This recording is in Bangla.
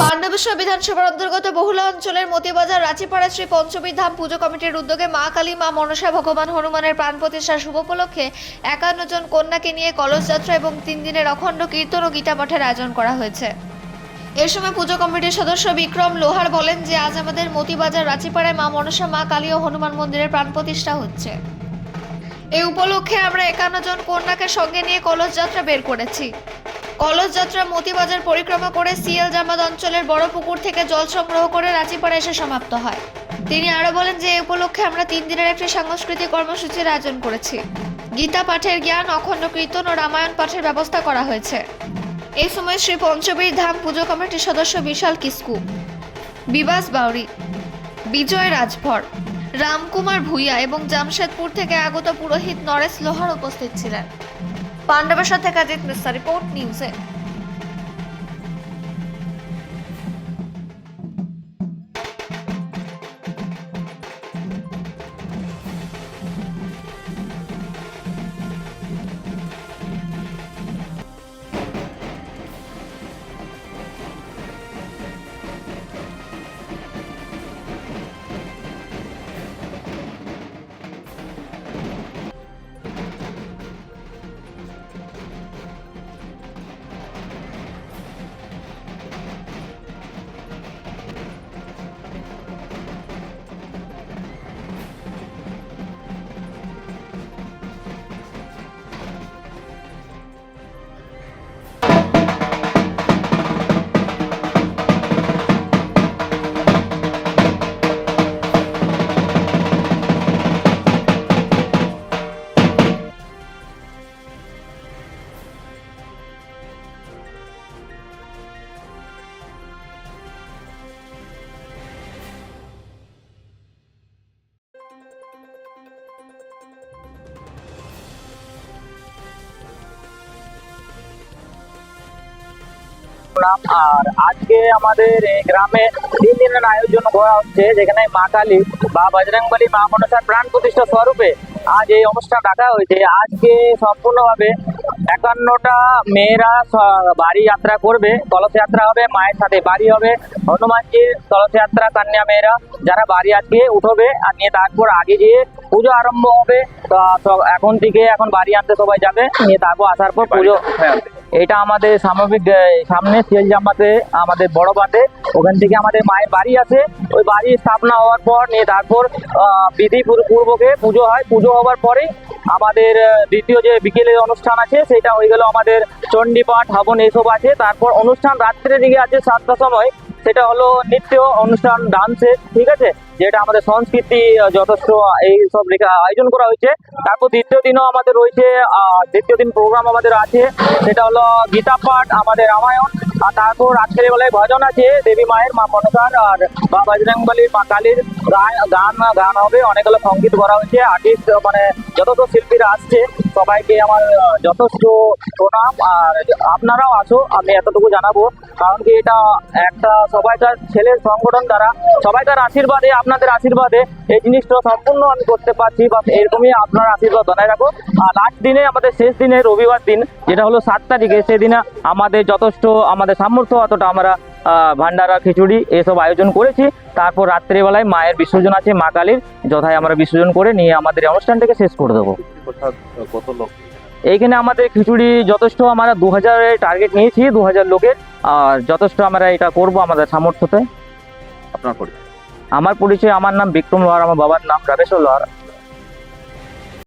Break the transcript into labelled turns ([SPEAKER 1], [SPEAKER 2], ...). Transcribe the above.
[SPEAKER 1] পাণ্ডবেশ্বর বিধানসভার অন্তর্গত বহুলা অঞ্চলের মতিবাজার, রাঁচিপাড়া শ্রী পঞ্চমীর পুজো কমিটির উদ্যোগে মা কালী, মা মনসা, ভগবান হনুমানের প্রাণ প্রতিষ্ঠা শুভ উপলক্ষে একান্ন জন কন্যাকে নিয়ে কলস যাত্রা এবং তিন দিনের অখণ্ড কীর্তন ও গীতা আয়োজন করা হয়েছে। এর সময় পুজো কমিটির সদস্য বিক্রম লোহার বলেন যে, আজ আমাদের মতিবাজার, রাঁচিপাড়ায় মা মনসা, মা কালী ও হনুমান মন্দিরের প্রাণ প্রতিষ্ঠা হচ্ছে। এই উপলক্ষে আমরা একান্ন জন কন্যাকে সঙ্গে নিয়ে কলস যাত্রা বের করেছি। কলস যাত্রা মতিবাজার পরিক্রমা করে সিএল জামাত অঞ্চলের বড় পুকুর থেকে জল সংগ্রহ করে রাঁচিপাড়া এসে সমাপ্ত হয়। তিনি আরও বলেন যে এই উপলক্ষে আমরা তিন দিনের একটি সাংস্কৃতিক কর্মসূচির আয়োজন করেছি। গীতা পাঠের জ্ঞান, অখণ্ড কীর্তন ও রামায়ণ পাঠের ব্যবস্থা করা হয়েছে। এই সময় শ্রী পঞ্চবীর ধাম পুজো কমিটির সদস্য বিশাল কিস্কু। বিবাস বাউরি, বিজয় রাজভর, রামকুমার ভূঁইয়া এবং জামশেদপুর থেকে আগত পুরোহিত নরেশ লোহার উপস্থিত ছিলেন। পাণ্ডবেশ্বর সাথে কাজিত মিস্তা রিপোর্ট নিউজে।
[SPEAKER 2] নাম আর আজকে আমাদের এই গ্রামে তিন দিনের আয়োজন করা হচ্ছে যেখানে মা কালী বা বজরংবলী মা মনসার প্রাণ প্রতিষ্ঠা স্বরূপে আজ এই অনুষ্ঠান রাখা হয়েছে। আজকে সম্পূর্ণভাবে একান্নটা মেয়েরা বাড়ি যাত্রা করবে। কলস যাত্রা হবে মায়ের সাথে বাড়ি হবে। হনুমানজির কলস যাত্রা কন্যা মেয়েরা যারা বাড়ি আজকে উঠবে আর নিয়ে তারপর আগে গিয়ে পুজো আরম্ভ হবে। তো এখন থেকে এখন বাড়ি আনতে সবাই যাবে নিয়ে তারপর আসার পর পুজো এটা আমাদের সামগ্রিক সামনে সিএল জামাতে, আমাদের বড় বাঁধে। ওখান থেকে আমাদের মায়ের বাড়ি আছে। ওই বাড়ি স্থাপনা হওয়ার পর নিয়ে তারপর বিধি পূর- পূর্বকে পুজো হয়। পুজো হওয়ার পরেই আমাদের দ্বিতীয় যে বিকেলের অনুষ্ঠান আছে, সেটা হয়ে গেল আমাদের চণ্ডীপাঠ, হাবন এইসব আছে। তারপর অনুষ্ঠান রাত্রের দিকে আছে সাতটার সময়। সেটা হলো নৃত্য, অনুষ্ঠান, ডান্সের, ঠিক আছে? যেটা আমাদের সংস্কৃতি যথেষ্ট এই সব আয়োজন করা হয়েছে। তারপর দ্বিতীয় দিনও আমাদের রয়েছে দ্বিতীয় দিন প্রোগ্রাম আমাদের আছে। সেটা হলো গীতা পাঠ, আমাদের রামায়ণ, আর তারপর রাত্রে বেলায় ভজন আছে, দেবী মায়ের, মা মনসার, আর বা বজরংবলীর মা কালীর গান গান হবে। অনেকগুলো সংগীত করা হয়েছে। আর্টিস্ট মানে যত শিল্পীরা আসছে, সবাইকে আমার যথেষ্ট প্রণাম। আর আপনারাও আসো, আমি এতটুকু জানাব। কারণ কি এটা একটা সবাইকার ছেলের সংগঠন দ্বারা, সবাইকার আশীর্বাদে আপনাদের আশীর্বাদে এই জিনিসটা সম্পূর্ণ আমি করতে পারছি বা এরকমই আপনার আশীর্বাদ বানায় রাখো। আর লাস্ট দিনে, আমাদের শেষ দিনে, রবিবার দিন, যেটা হলো সাত তারিখে, সেদিনে আমাদের যথেষ্ট, আমাদের সামর্থ্য অতটা আমরা ভান্ডারা, খিচুড়ি এসব আয়োজন করেছি। তারপর রাত্রেবেলায় মায়ের বিসর্জন আছে, মা কালীর। যথায় আমরা বিসর্জন করে নিয়ে আমাদের অনুষ্ঠানটাকে শেষ করে দেবো। এইখানে আমাদের খিচুড়ি যথেষ্ট আমরা দু হাজারের টার্গেট নিয়েছি দু হাজার লোকের। আর যথেষ্ট আমরা এটা করব আমাদের সামর্থ্যতে।
[SPEAKER 3] আপনার
[SPEAKER 2] আমার পরিচয় আমার নাম বিক্রম লোহার আমার বাবার নাম রামেশ্বর লোহার।